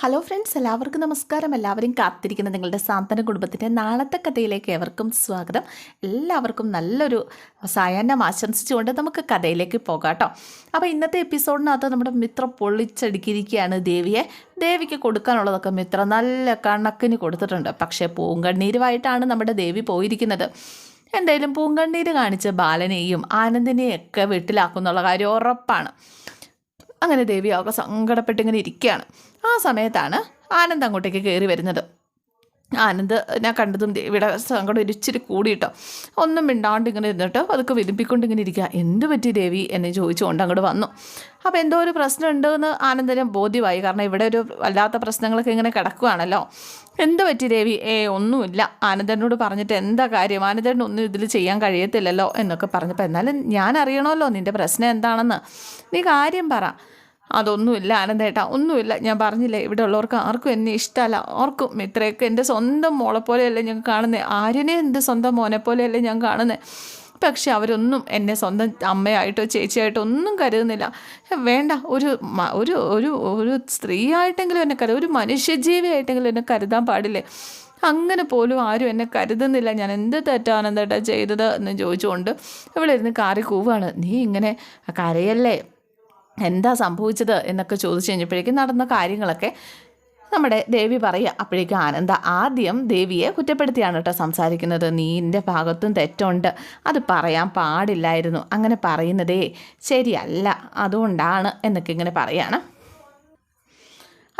Hello friends എല്ലാവർക്കും നമസ്കാരം. എല്ലാവരും കാത്തിരിക്കുന്ന നിങ്ങളുടെ സാന്ത്വന കുടുംബത്തിന്റെ നാളത്തെ കഥയിലേക്ക് ഏവർക്കും സ്വാഗതം. എല്ലാവർക്കും നല്ലൊരു സായാഹ്നം ആശംസിച്ചുകൊണ്ട് നമുക്ക് കഥയിലേക്ക് പോകാം കേട്ടോ. അപ്പോൾ ഇന്നത്തെ എപ്പിസോഡിനകത്ത് നമ്മുടെ മിത്ര പൊള്ളിച്ചടുക്കിയിരിക്കുകയാണ് ദേവിയെ. ദേവിക്ക് കൊടുക്കാനുള്ളതൊക്കെ മിത്ര നല്ല കണക്കിന് കൊടുത്തിട്ടുണ്ട്. പക്ഷേ പൂങ്കണ്ണീരുമായിട്ടാണ് നമ്മുടെ ദേവി പോയിരിക്കുന്നത്. എന്തായാലും പൂങ്കണ്ണീര് കാണിച്ച് ബാലനെയും ആനന്ദിനെയും ഒക്കെ വീട്ടിലാക്കുന്നുള്ള കാര്യം ഉറപ്പാണ്. അങ്ങനെ ദേവി ആകെ സങ്കടപ്പെട്ടിങ്ങനെ ഇരിക്കുകയാണ്. ആ സമയത്താണ് ആനന്ദ് അങ്ങോട്ടേക്ക് കയറി വരുന്നത്. ആനന്ദ് ഞാൻ കണ്ടതും ഇവിടെ സങ്കടം ഒരിച്ചിരി കൂടിയിട്ടോ. ഒന്നും മിണ്ടാണ്ട് ഇങ്ങനെ ഇരുന്നിട്ട് അതൊക്കെ വിലിപ്പിക്കൊണ്ട് ഇങ്ങനെ ഇരിക്കുക എന്ത് പറ്റി ദേവി? എന്ന് ചോദിച്ചുകൊണ്ട് അങ്ങോട്ട് വന്നു. അപ്പോൾ എന്തോ ഒരു പ്രശ്നം ഉണ്ടെന്ന് ആനന്ദിന് ബോധ്യമായി. കാരണം ഇവിടെ ഒരു വല്ലാത്ത പ്രശ്നങ്ങളൊക്കെ ഇങ്ങനെ കിടക്കുകയാണല്ലോ എന്ത് പറ്റി ദേവി? ഏ ഒന്നുമില്ല. ആനന്ദനോട് പറഞ്ഞിട്ട് എന്താ കാര്യം? ആനന്ദൻ ഒന്നും ഇതിൽ ചെയ്യാൻ കഴിയത്തില്ലല്ലോ എന്നൊക്കെ പറഞ്ഞപ്പോൾ എന്നാലും ഞാൻ അറിയണമല്ലോ നിന്റെ പ്രശ്നം എന്താണെന്ന്. നീ കാര്യം പറ. അതൊന്നുമില്ല ആനന്ദേട്ടാ ഒന്നുമില്ല. ഞാൻ പറഞ്ഞില്ലേ ഇവിടെ ഉള്ളവർക്ക് ആർക്കും എന്നെ ഇഷ്ടമല്ല. ആർക്കും ഇത്രയൊക്കെ എന്റെ സ്വന്തം മോളെ പോലെയല്ലേ ഞാൻ കാണുന്നത് ആര്യനെ എന്റെ സ്വന്തം മോനെ പോലെയല്ലേ ഞാൻ കാണുന്നത് പക്ഷെ അവരൊന്നും എന്നെ സ്വന്തം അമ്മയായിട്ടോ ചേച്ചിയായിട്ടോ ഒന്നും കരുതുന്നില്ല. വേണ്ട ഒരു ഒരു ഒരു ഒരു സ്ത്രീ ആയിട്ടെങ്കിലും എന്നെ കരുത ഒരു മനുഷ്യജീവിയായിട്ടെങ്കിലും എന്നെ കരുതാൻ പാടില്ലേ? അങ്ങനെ പോലും ആരും എന്നെ കരുതുന്നില്ല. ഞാൻ എന്ത് തെറ്റാണ് എന്താ ചെയ്തത് എന്ന് ചോദിച്ചുകൊണ്ട് ഇവിടെ കാറി കൂവാണ്. നീ ഇങ്ങനെ കരയല്ലേ? എന്താ സംഭവിച്ചത് എന്നൊക്കെ ചോദിച്ചു കഴിഞ്ഞപ്പോഴേക്കും നടന്ന കാര്യങ്ങളൊക്കെ നമ്മുടെ ദേവി പറയുക. അപ്പോഴേക്കും ആനന്ദ ആദ്യം ദേവിയെ കുറ്റപ്പെടുത്തിയാണ് കേട്ടോ സംസാരിക്കുന്നത്. നീന്റെ ഭാഗത്തും തെറ്റുണ്ട്. അത് പറയാൻ പാടില്ലായിരുന്നു. അങ്ങനെ പറയുന്നതേ ശരിയല്ല. അതുകൊണ്ടാണ് എന്നൊക്കെ ഇങ്ങനെ പറയാണ്.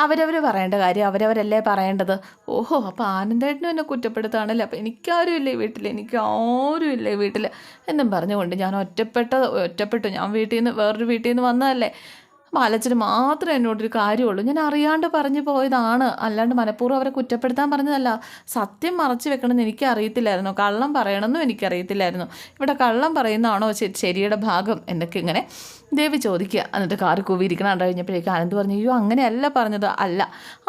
അവരവർ പറയേണ്ട കാര്യം അവരവരല്ലേ പറയേണ്ടത്? ഓഹോ അപ്പോൾ ആനന്ദേട്ടനും എന്നെ കുറ്റപ്പെടുത്താണല്ലോ അപ്പോൾ എനിക്കാരും ഇല്ലേ വീട്ടിൽ എനിക്ക് ആരും ഇല്ലേ വീട്ടിൽ എന്നും പറഞ്ഞുകൊണ്ട് ഞാൻ ഒറ്റപ്പെട്ട ഒറ്റപ്പെട്ടു. ഞാൻ വീട്ടിൽ നിന്ന് വേറൊരു വീട്ടിൽ നിന്ന് വന്നതല്ലേ ബാലച്ചന് മാത്രമേ എന്നോടൊരു കാര്യമുള്ളൂ. ഞാൻ അറിയാണ്ട് പറഞ്ഞു പോയതാണ്. അല്ലാണ്ട് മനഃപൂർവം അവരെ കുറ്റപ്പെടുത്താൻ പറഞ്ഞതല്ല. സത്യം മറച്ചു വെക്കണമെന്ന് എനിക്ക് അറിയത്തില്ലായിരുന്നു കള്ളം പറയണമെന്നും എനിക്കറിയത്തില്ലായിരുന്നു. ഇവിടെ കള്ളം പറയുന്നതാണോ ശരിയുടെ ഭാഗം? എന്നൊക്കെ ഇങ്ങനെ ദേവി ചോദിക്കുക. എന്നിട്ട് കാറ് കൂവിയിരിക്കണം കണ്ടു കഴിഞ്ഞപ്പോഴേക്കും ആനന്ദ് പറഞ്ഞു അയ്യോ അങ്ങനെയല്ല പറഞ്ഞത്. അല്ല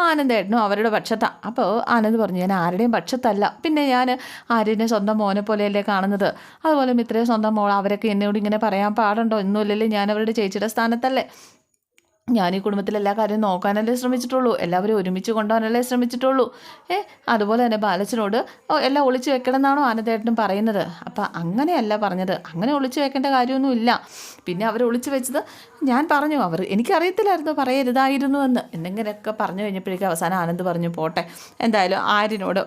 ആനന്ദേട്ടനും അവരുടെ പക്ഷത്താണ് അപ്പോൾ ആനന്ദ് പറഞ്ഞു ഞാൻ ആരുടെയും പക്ഷത്തല്ല. പിന്നെ ഞാൻ ആര്യനെ സ്വന്തം മോനെ പോലെയല്ലേ കാണുന്നത്. അതുപോലെ മിത്രയെ സ്വന്തം മോൾ അവരൊക്കെ എന്നോട് ഇങ്ങനെ പറയാൻ പാടുണ്ടോ? ഒന്നുമില്ലല്ലേ ഞാൻ അവരുടെ ചേച്ചിയുടെ സ്ഥാനത്തല്ലേ? ഞാൻ ഈ കുടുംബത്തിൽ എല്ലാ കാര്യവും നോക്കാനല്ലേ ശ്രമിച്ചിട്ടുള്ളൂ. എല്ലാവരും ഒരുമിച്ച് കൊണ്ടുപോകാനല്ലേ ശ്രമിച്ചിട്ടുള്ളൂ. ഏ അതുപോലെ തന്നെ ബാലച്ചനോട് എല്ലാം ഒളിച്ചു വെക്കണം എന്നാണോ ആനന്ദേട്ടനും പറയുന്നത്. അപ്പം അങ്ങനെയല്ല പറഞ്ഞത്. അങ്ങനെ ഒളിച്ചു വെക്കേണ്ട കാര്യമൊന്നും ഇല്ല. പിന്നെ അവർ ഒളിച്ചു വെച്ചത് ഞാൻ പറഞ്ഞു. അവർ എനിക്കറിയത്തില്ലായിരുന്നു പറയരുതായിരുന്നു എന്ന്. എന്തെങ്കിലുമൊക്കെ പറഞ്ഞു കഴിഞ്ഞപ്പോഴേക്കും അവസാനം ആനന്ദ് പറഞ്ഞു പോട്ടെ എന്തായാലും ആര്യനോട്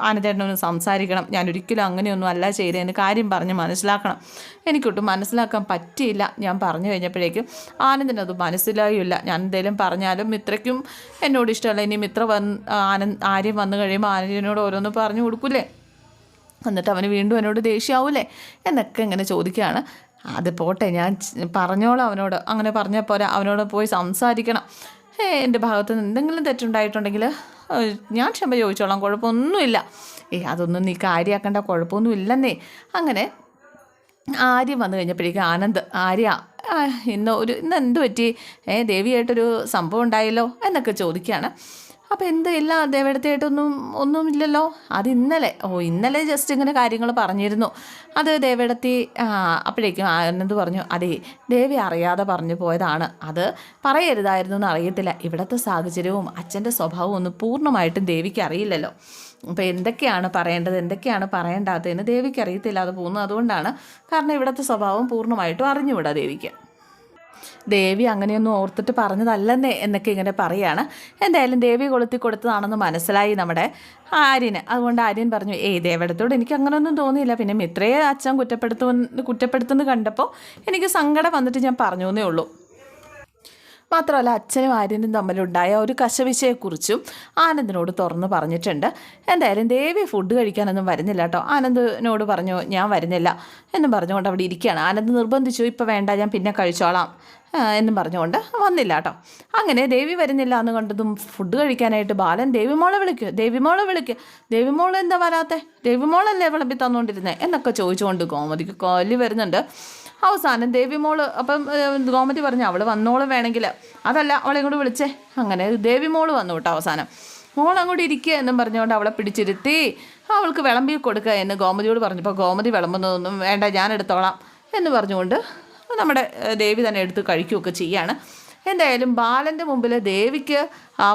ആനന്ദേട്ടനൊന്ന് സംസാരിക്കണം. ഞാൻ ഒരിക്കലും അങ്ങനെയൊന്നും അല്ല ചെയ്തതെന്ന് കാര്യം പറഞ്ഞ് മനസ്സിലാക്കണം. എനിക്കൊട്ടും മനസ്സിലാക്കാൻ പറ്റിയില്ല. ഞാൻ പറഞ്ഞു കഴിഞ്ഞപ്പോഴേക്കും ആനന്ദിനത് മനസ്സിലായില്ല ഞാൻ എന്തെങ്കിലും പറഞ്ഞാലും മിത്രയ്ക്കും എന്നോട് ഇഷ്ടമല്ല. ഇനി മിത്ര വന്ന് ആനന്ദ് ആര്യം വന്നു കഴിയുമ്പോൾ ആനന്ദിനോട് ഓരോന്ന് പറഞ്ഞു കൊടുക്കൂലേ? എന്നിട്ട് അവന് വീണ്ടും എന്നോട് ദേഷ്യമാവൂലേ എന്നൊക്കെ ഇങ്ങനെ ചോദിക്കുകയാണ്. അത് പോട്ടെ ഞാൻ പറഞ്ഞോളാം അവനോട്. അങ്ങനെ പറഞ്ഞാൽ അവനോട് പോയി സംസാരിക്കണം. എന്റെ ഭാഗത്ത് നിന്ന് എന്തെങ്കിലും തെറ്റുണ്ടായിട്ടുണ്ടെങ്കിൽ ഞാൻ ക്ഷമ ചോദിച്ചോളാം കുഴപ്പമൊന്നുമില്ല. ഏ അതൊന്നും നീ കാര്യമാക്കേണ്ട കുഴപ്പമൊന്നുമില്ലെന്നേ. അങ്ങനെ ആര്യം വന്നു കഴിഞ്ഞപ്പോഴേക്കും ആനന്ദ് ആര്യ ഇന്ന് ഒരു ഇന്ന് എന്ത് പറ്റി? ഏ ദേവിയായിട്ടൊരു സംഭവം ഉണ്ടായല്ലോ എന്നൊക്കെ ചോദിക്കുകയാണ്. അപ്പോൾ എന്ത് ഇല്ല ദേവയുടെത്തായിട്ടൊന്നും ഒന്നും ഇല്ലല്ലോ. അത് ഇന്നലെ ഓ ഇന്നലെ ജസ്റ്റ് ഇങ്ങനെ കാര്യങ്ങൾ പറഞ്ഞിരുന്നു. അത് ദേവേടത്തി അപ്പോഴേക്കും ആനന്ദ് പറഞ്ഞു? അതേ ദേവി അറിയാതെ പറഞ്ഞു പോയതാണ്. അത് പറയരുതായിരുന്നു എന്ന് അറിയത്തില്ല. ഇവിടുത്തെ സാഹചര്യവും അച്ഛന്റെ സ്വഭാവവും ഒന്നും പൂർണമായിട്ടും ദേവിക്ക് അറിയില്ലല്ലോ. അപ്പോൾ എന്തൊക്കെയാണ് പറയേണ്ടത്? എന്തൊക്കെയാണ് പറയേണ്ടാത്തതെന്ന് ദേവിക്ക് അറിയത്തില്ല അത് പോകുന്നത്. അതുകൊണ്ടാണ് കാരണം ഇവിടുത്തെ സ്വഭാവം പൂർണമായിട്ടും അറിഞ്ഞുവിടാം ദേവിക്ക്. ദേവി അങ്ങനെയൊന്നും ഓർത്തിട്ട് പറഞ്ഞതല്ലെന്നേ എന്നൊക്കെ ഇങ്ങനെ പറയാണ്. എന്തായാലും ദേവി കൊളുത്തി കൊടുത്തതാണെന്ന് മനസ്സിലായി നമ്മുടെ ആര്യന്. അതുകൊണ്ട് ആര്യൻ പറഞ്ഞു ഏയ് ദേവടത്തോട് എനിക്ക് അങ്ങനെയൊന്നും തോന്നിയില്ല. പിന്നെ മിത്രയെ അച്ഛൻ കുറ്റപ്പെടുത്തുമെന്ന് കുറ്റപ്പെടുത്തുമെന്ന് കണ്ടപ്പോൾ എനിക്ക് സങ്കടം വന്നിട്ട് ഞാൻ പറഞ്ഞു എന്നേ ഉള്ളൂ. മാത്രമല്ല അച്ഛനും ആര്യനും തമ്മിലുണ്ടായ ഒരു കശവിശയെക്കുറിച്ചും ആനന്ദിനോട് തുറന്ന് പറഞ്ഞിട്ടുണ്ട്. എന്തായാലും ദേവി ഫുഡ് കഴിക്കാനൊന്നും വരുന്നില്ല കേട്ടോ ആനന്ദിനോട് പറഞ്ഞു ഞാൻ വരുന്നില്ല എന്നും പറഞ്ഞുകൊണ്ട് അവിടെ ഇരിക്കുകയാണ്. ആനന്ദ് നിർബന്ധിച്ചു ഇപ്പോൾ വേണ്ട ഞാൻ പിന്നെ കഴിച്ചോളാം എന്നും പറഞ്ഞുകൊണ്ട് വന്നില്ല കേട്ടോ അങ്ങനെ ദേവി വരുന്നില്ല എന്ന് കണ്ടതും ഫുഡ് കഴിക്കാനായിട്ട് ബാലൻ ദേവിമോളെ വിളിക്കുക ദേവിമോളെ വിളിക്കുക ദേവിമോൾ എന്താ വരാത്തെ? ദേവിമോളല്ലേ വിളമ്പി തന്നുകൊണ്ടിരുന്നത് എന്നൊക്കെ ചോദിച്ചുകൊണ്ട് കോമതിക്ക് കോലി വരുന്നുണ്ട്. അവസാനം ദേവി ദേവിമോൾ അപ്പം ഗോമതി പറഞ്ഞു അവൾ വന്നോളും വേണമെങ്കിൽ അതല്ല അവളെ ഇങ്ങോട്ട് വിളിച്ചേ. അങ്ങനെ ദേവിമോൾ വന്നു കേട്ടോ അവസാനം. മോൾ അങ്ങോട്ട് ഇരിക്കുക എന്നും പറഞ്ഞുകൊണ്ട് അവളെ പിടിച്ചിരുത്തി. അവൾക്ക് വിളമ്പി കൊടുക്കുക എന്ന് ഗോമതിയോട് പറഞ്ഞപ്പോൾ ഗോമതി വിളമ്പുന്നതൊന്നും വേണ്ട ഞാൻ എടുത്തോളാം എന്ന് പറഞ്ഞുകൊണ്ട് നമ്മുടെ ദേവി തന്നെ എടുത്ത് കഴിക്കുകയൊക്കെ ചെയ്യാണ് എന്തായാലും ബാലന്റെ മുമ്പിൽ ദേവിക്ക്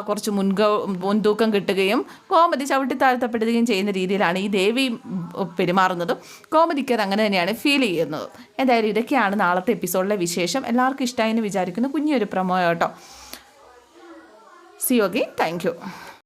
കുറച്ച് മുൻക മുൻതൂക്കം കിട്ടുകയും കോമതി ചവിട്ടി താഴ്ത്തപ്പെടുകയും ചെയ്യുന്ന രീതിയിലാണ് ഈ ദേവി പെരുമാറുന്നതും. കോമതിക്ക് അത് അങ്ങനെ തന്നെയാണ് ഫീൽ ചെയ്യുന്നതും. എന്തായാലും ഇതൊക്കെയാണ് നാളത്തെ എപ്പിസോഡിലെ വിശേഷം. എല്ലാവർക്കും ഇഷ്ടമായി എന്ന് വിചാരിക്കുന്നു. കുഞ്ഞൊരു പ്രമോ കേട്ടോ സി ഓക്കെ താങ്ക്